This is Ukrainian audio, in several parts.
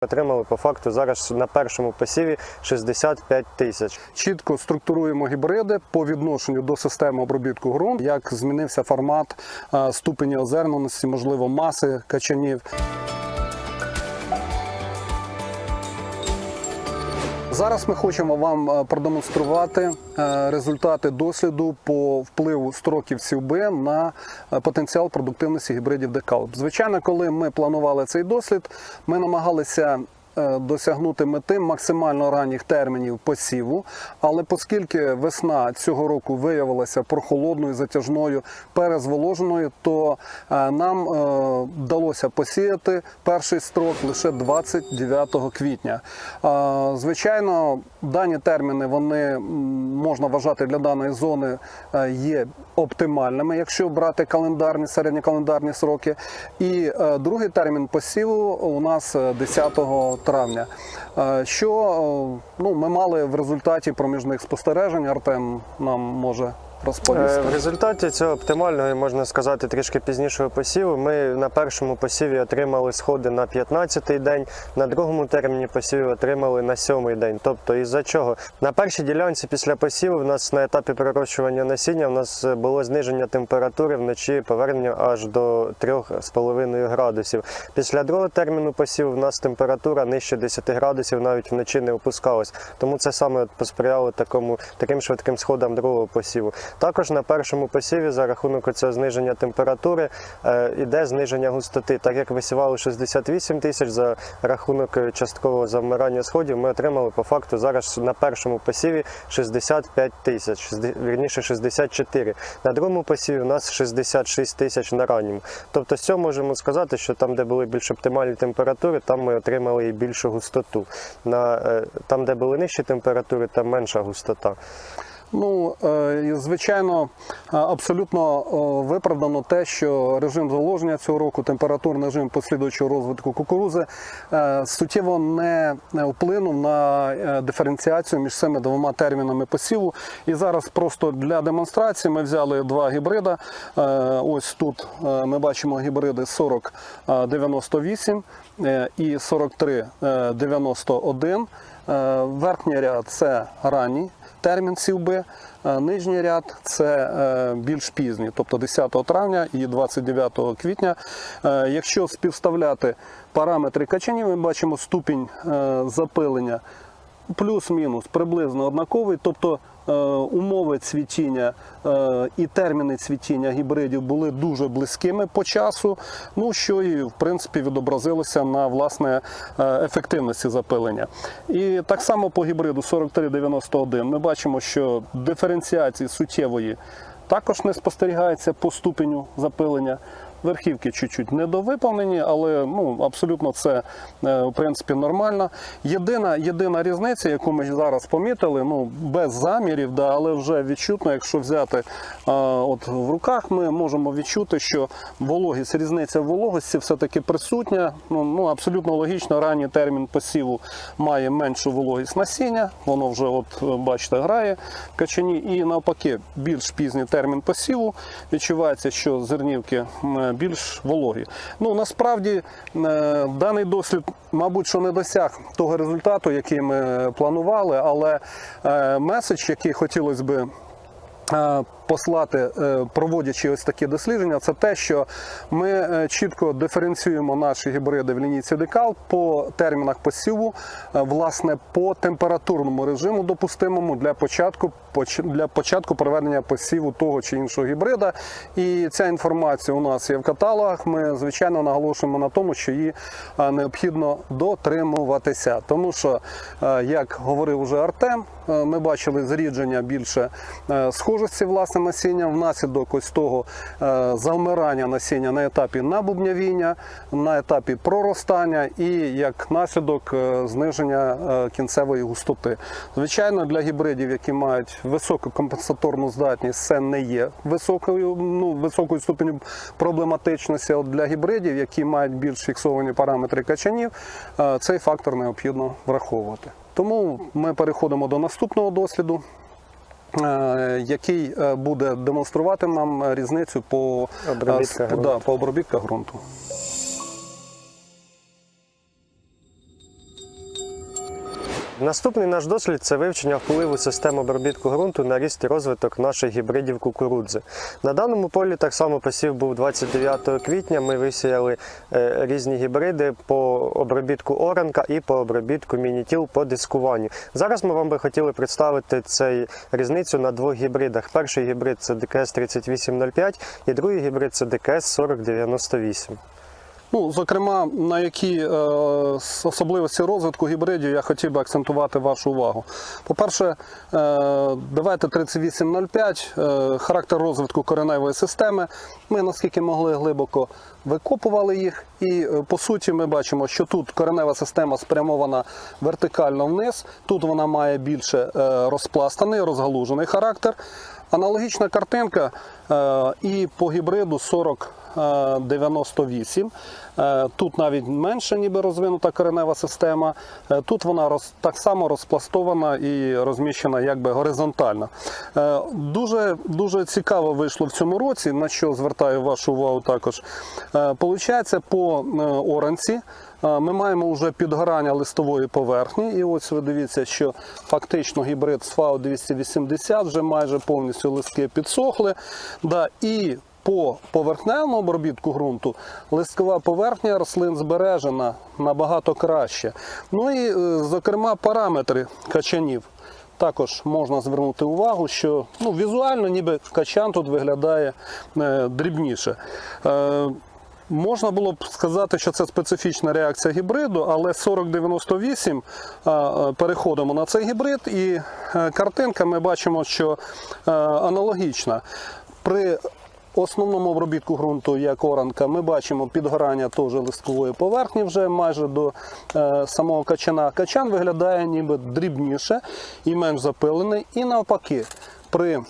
Отримали по факту зараз на першому посіві 65 тисяч. Чітко структуруємо гібриди по відношенню до системи обробітку ґрунту, як змінився формат е, ступені озерненості, можливо, маси качанів. Зараз ми хочемо вам е, продемонструвати е, результати досліду по впливу строків сівби на е, потенціал продуктивності гібридів декалб. Звичайно, коли ми планували цей дослід, ми намагалися досягнути мети максимально ранніх термінів посіву. Але оскільки весна цього року виявилася прохолодною, затяжною, перезволоженою, то е, нам е, вдалося посіяти перший строк лише 29 квітня. Е, Звичайно, дані терміни вони можна вважати для даної зони е, є оптимальними, якщо брати календарні середньокалендарні сроки. І е, другий термін посіву у нас е, 10 травня. Е, Що е, ну, ми мали в результаті проміжних спостережень, Артем нам може розповісти. Е, В результаті цього оптимального можна сказати трішки пізнішого посіву. Ми на першому посіві отримали сходи на 15-й день, на другому терміні посіву отримали на 7-й день. Тобто, із-за чого на першій ділянці після посіву в нас на етапі пророщування насіння в нас було зниження температури вночі повернення аж до 3,5 градусів. Після другого терміну посіву в нас температура нижче 10 градусів навіть вночі не опускалась. Тому це саме посприяло такому таким швидким сходам другого посіву. Також на першому посіві за рахунок цього зниження температури е, іде зниження густоти. Так як висівали 68 тисяч за рахунок е, часткового завмирання сходів, ми отримали по факту зараз на першому посіві 65 тисяч, вірніше 64. На другому посіві у нас 66 тисяч на ранньому. Тобто з цього можемо сказати, що там, де були більш оптимальні температури, там ми отримали і більшу густоту. На, е, там, де були нижчі температури, там менша густота. Ну, е, звичайно, е, абсолютно е, виправдано те, що режим заложення цього року, температурний режим послідуючого розвитку кукурузи суттєво не вплинув на диференціацію між цими двома термінами посіву. І зараз просто для демонстрації ми взяли два гібрида. Ось тут ми бачимо гібриди 4098 е, і 4391. Е, Верхній ряд це ранній термін сівби, е, нижній ряд це е, більш пізній, тобто 10 травня і 29 квітня. Якщо співставляти параметри качанів, ми бачимо ступінь запилення плюс-мінус приблизно однаковий, тобто е, умови цвітіння е, і терміни цвітіння гібридів були дуже близькими по часу, ну що і в принципі відобразилося на власне е, ефективності запилення. І так само по гібриду 4391 ми бачимо, що диференціації суттєвої також не спостерігається по ступеню запилення. Верхівки чуть-чуть недовиповнені, але ну, абсолютно це е, в принципі нормально. Єдина, єдина різниця, яку ми зараз помітили, ну без замірів, да, але вже відчутно, якщо взяти а, от в руках, ми можемо відчути, що вологість, різниця в вологості все-таки присутня. Ну, ну абсолютно логічно, ранній термін посіву має меншу вологість насіння, воно вже, от е, бачите, грає в качані, і навпаки, більш пізній термін посіву відчувається, що зернівки більш вологі. Ну насправді е, даний дослід, мабуть, що не досяг того результату, який ми планували, але е, меседж, який хотілося би е, послати, е, проводячи ось такі дослідження, це те, що ми е, чітко диференціюємо наші гібриди в лінійці декал по термінах посіву, е, власне, по температурному режиму допустимому для початку для початку проведення посіву того чи іншого гібрида. І ця інформація у нас є в каталогах. Ми звичайно наголошуємо на тому, що її необхідно дотримуватися, тому що, як говорив уже Артем, ми бачили зрідження більше схожості власне насіння внаслідок ось того е, завмирання насіння на етапі набубнявіння, на етапі проростання і як наслідок е, зниження е, кінцевої густоти. Звичайно, для гібридів, які мають високу компенсаторну здатність, це не є високою, ну, високою ступеню проблематичності. От для гібридів, які мають більш фіксовані параметри качанів, цей фактор необхідно враховувати. Тому ми переходимо до наступного досліду. Е, Який е, буде демонструвати нам різницю по, е, Обробітка да, по обробітках ґрунту. Наступний наш дослід це вивчення впливу систем обробітку ґрунту на ріст і розвиток наших гібридів кукурудзи. На даному полі так само посів був 29 квітня. Ми висіяли е, різні гібриди по обробітку оранка і по обробітку мінітіл по дискуванню. Зараз ми вам би хотіли представити цей різницю на двох гібридах. Перший гібрид це ДКС 3805 і другий гібрид це ДКС 4098. Ну, зокрема, на які е, особливості розвитку гібридів я хотів би акцентувати вашу увагу. По-перше, е, давайте 3805, е, характер розвитку кореневої системи. Ми наскільки могли глибоко викопували їх, і е, по суті ми бачимо, що тут коренева система спрямована вертикально вниз, тут вона має більше е, розпластаний, розгалужений характер. Аналогічна картинка е, і по гібриду 40. Е, 98. Е, Тут навіть менше ніби розвинута коренева система. Е, Тут вона роз, так само розпластована і розміщена якби горизонтально. Е, Дуже, дуже цікаво вийшло в цьому році, на що звертаю вашу увагу також. Получається, по оранці ми маємо вже підгорання листової поверхні. І ось ви дивіться, що фактично гібрид з ФАО 280 вже майже повністю листки підсохли. Да, і по поверхневому обробітку ґрунту листкова поверхня рослин збережена набагато краще. Ну і, е, зокрема, параметри качанів. Також можна звернути увагу, що ну, візуально ніби качан тут виглядає е, дрібніше. Е, Можна було б сказати, що це специфічна реакція гібриду, але 4098 а, а, переходимо на цей гібрид, і е, картинка ми бачимо, що е, аналогічна. При основному обробітку ґрунту, як оранка, ми бачимо підгорання теж листкової поверхні вже майже до е, самого качана. Качан виглядає ніби дрібніше і менш запилений. І навпаки, при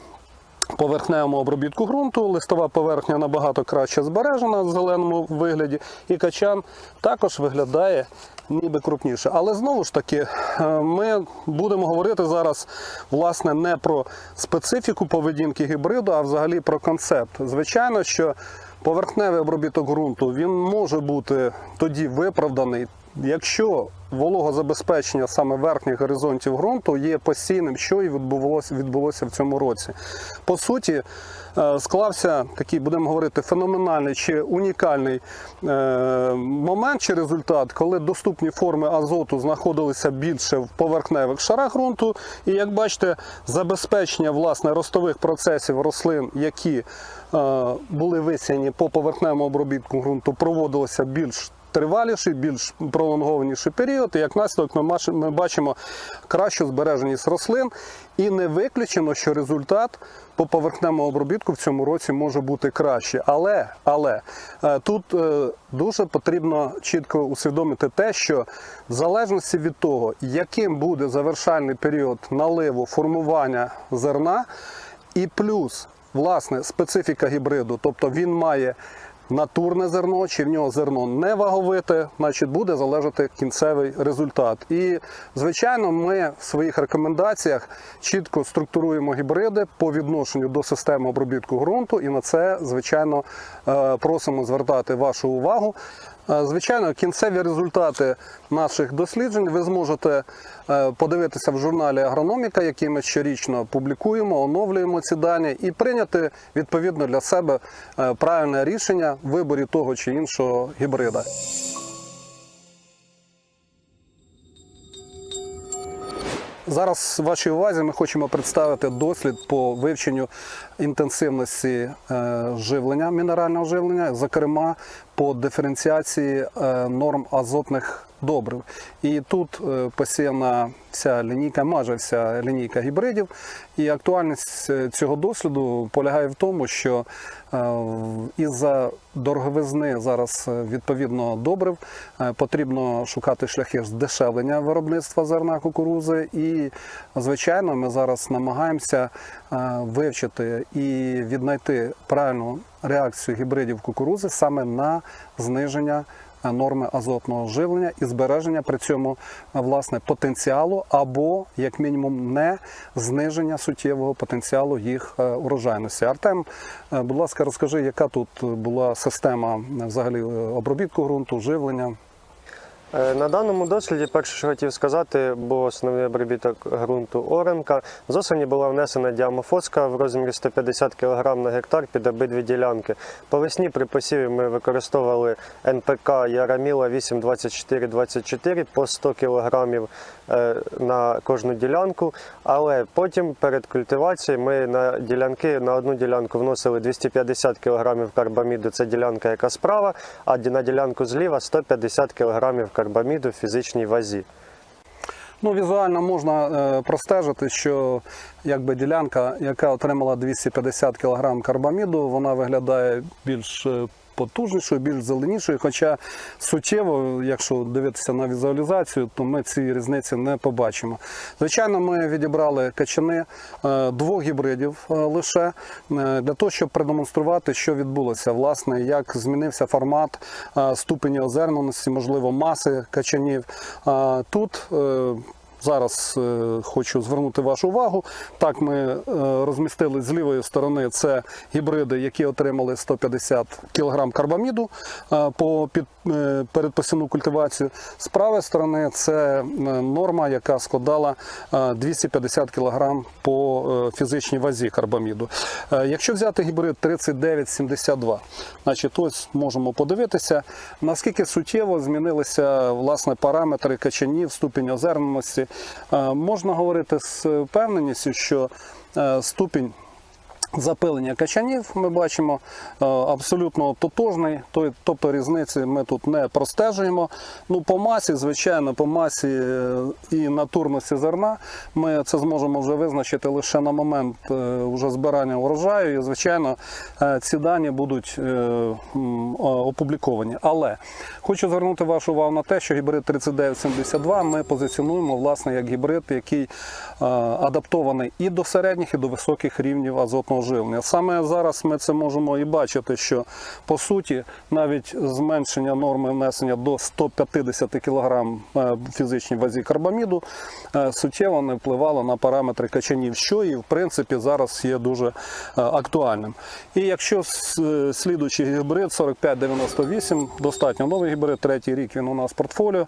поверхневому обробітку ґрунту листова поверхня набагато краще збережена в зеленому вигляді, і качан також виглядає ніби крупніше. Але знову ж таки, е, ми будемо говорити зараз власне не про специфіку поведінки гібриду, а взагалі про концепт. Звичайно, що поверхневий обробіток ґрунту він може бути тоді виправданий. Якщо вологозабезпечення саме верхніх горизонтів ґрунту є постійним, що і відбулося, відбулося в цьому році. По суті, е, склався такий, будемо говорити, феноменальний чи унікальний е, момент чи результат, коли доступні форми азоту знаходилися більше в поверхневих шарах ґрунту. І як бачите, забезпечення власне ростових процесів рослин, які е, були висіяні по поверхневому обробітку ґрунту, проводилося більш триваліший, більш пролонгованіший період, і як наслідок ми бачимо кращу збереженість рослин. І не виключено, що результат по поверхневому обробітку в цьому році може бути краще. Але, але е, тут е, дуже потрібно чітко усвідомити те, що в залежності від того, яким буде завершальний період наливу формування зерна, і плюс власне специфіка гібриду, тобто він має натурне зерно, чи в нього зерно не ваговите, значить буде залежати кінцевий результат. І звичайно, ми в своїх рекомендаціях чітко структуруємо гібриди по відношенню до системи обробітку ґрунту, і на це звичайно е, просимо звертати вашу увагу. Звичайно, кінцеві результати наших досліджень ви зможете е, подивитися в журналі Агрономіка, який ми щорічно публікуємо, оновлюємо ці дані і прийняти відповідно для себе е, правильне рішення в виборі того чи іншого гібрида. Зараз вашій увазі ми хочемо представити дослід по вивченню інтенсивності е, живлення, мінерального живлення, зокрема по диференціації е, норм азотних добрив. І тут е, посіяна вся лінійка, майже вся лінійка гібридів. І актуальність цього досліду полягає в тому, що із-за дороговизни зараз відповідно добрив потрібно шукати шляхи здешевлення виробництва зерна кукурузи. І, звичайно, ми зараз намагаємося вивчити і віднайти правильну реакцію гібридів кукурузи саме на зниження е, норми азотного живлення і збереження при цьому е, власне потенціалу або як мінімум не зниження суттєвого потенціалу їх урожайності. Артем, е, будь ласка, розкажи, яка тут була система взагалі обробітку ґрунту, живлення. Е, На даному досліді, перше, що хотів сказати, був основний обробіток ґрунту Оранка. З осені була внесена діамофоска в розмірі 150 кг на гектар під обидві ділянки. По весні при посіві ми використовували НПК Яраміла 82424 по 100 кг е, на кожну ділянку. Але потім перед культивацією ми на ділянки на одну ділянку вносили 250 кг карбаміду. Це ділянка, яка справа, а на ділянку зліва 150 кг карбаміду в фізичній вазі. Ну, візуально можна е, простежити, що якби ділянка, яка отримала 250 кг карбаміду, вона виглядає більш е, потужнішою, більш зеленішою. Хоча суттєво, якщо дивитися на візуалізацію, то ми ці різниці не побачимо. Звичайно, ми відібрали качани е, двох гібридів е, лише е, для того, щоб продемонструвати, що відбулося, власне, як змінився формат ступені озерненості, можливо, маси качанів. Тут Зараз е, хочу звернути вашу увагу. Так, ми е, розмістили з лівої сторони це гібриди, які отримали 150 кг карбаміду е, по під, передпосівну культивацію. З правої сторони це норма, яка складала е, 250 кг по фізичній вазі карбаміду. Якщо взяти гібрид 3972, значить ось можемо подивитися, наскільки суттєво змінилися власне параметри качанів, ступінь озерненості. Е, Можна говорити з впевненістю, що е, ступінь Запилення качанів ми бачимо е, абсолютно тотожний, тобто різниці ми тут не простежуємо. Ну, по масі, звичайно, по масі е, і натурності зерна ми це зможемо вже визначити лише на момент е, уже збирання урожаю. І, звичайно, ці дані будуть опубліковані. Але хочу звернути вашу увагу на те, що гібрид 3972 ми позиціонуємо власне як гібрид, який адаптований і до середніх, і до високих рівнів азотного живлення. Саме зараз ми це можемо і бачити, що по суті навіть зменшення норми внесення до 150 кг фізичній вазі карбаміду е, суттєво не впливало на параметри качанів, що і в принципі зараз є дуже е, актуальним. І якщо е, слідуючий гібрид 4598, достатньо новий гібрид, третій рік він у нас в портфоліо,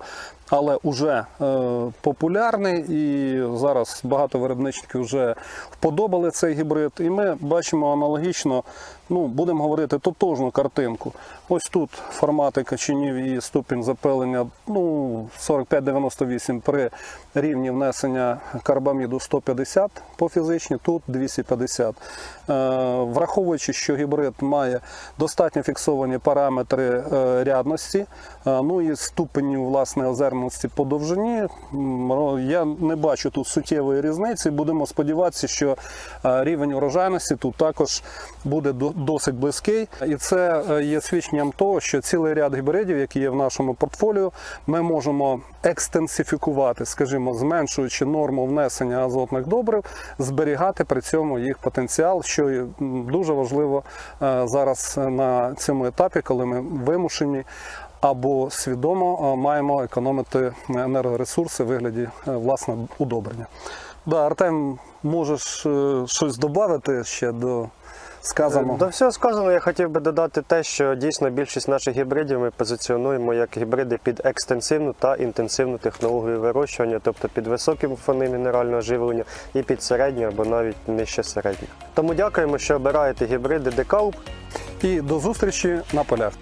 але вже е, популярний і зараз багато виробничників вже вподобали цей гібрид. І ми бачимо аналогічно, ну будемо говорити, тотожну картинку. Ось тут формати качанів і ступінь запилення ну, 45-98 при рівні внесення карбаміду 150 по фізичній, тут 250. Е, Враховуючи, що гібрид має достатньо фіксовані параметри е, рядності, е, ну і ступенів власне озерності по довжині, я не бачу тут суттєвої різниці. Будемо сподіватися, що рівень урожайності тут також буде досить близький. І це е, є свідченням того, що цілий ряд гібридів, які є в нашому портфоліо, ми можемо екстенсифікувати, скажімо, зменшуючи норму внесення азотних добрив, зберігати при цьому їх потенціал, що дуже важливо е, зараз на цьому етапі, коли ми вимушені. Або свідомо е, маємо економити енергоресурси в вигляді е, власне удобрення. Да, Артем, можеш е, щось додати ще до сказаного? До всього сказано, я хотів би додати те, що дійсно більшість наших гібридів ми позиціонуємо як гібриди під екстенсивну та інтенсивну технологію вирощування, тобто під високі фони мінерального живлення і під середню або навіть нижче середню. Тому дякуємо, що обираєте гібриди Декауп. І до зустрічі на полях.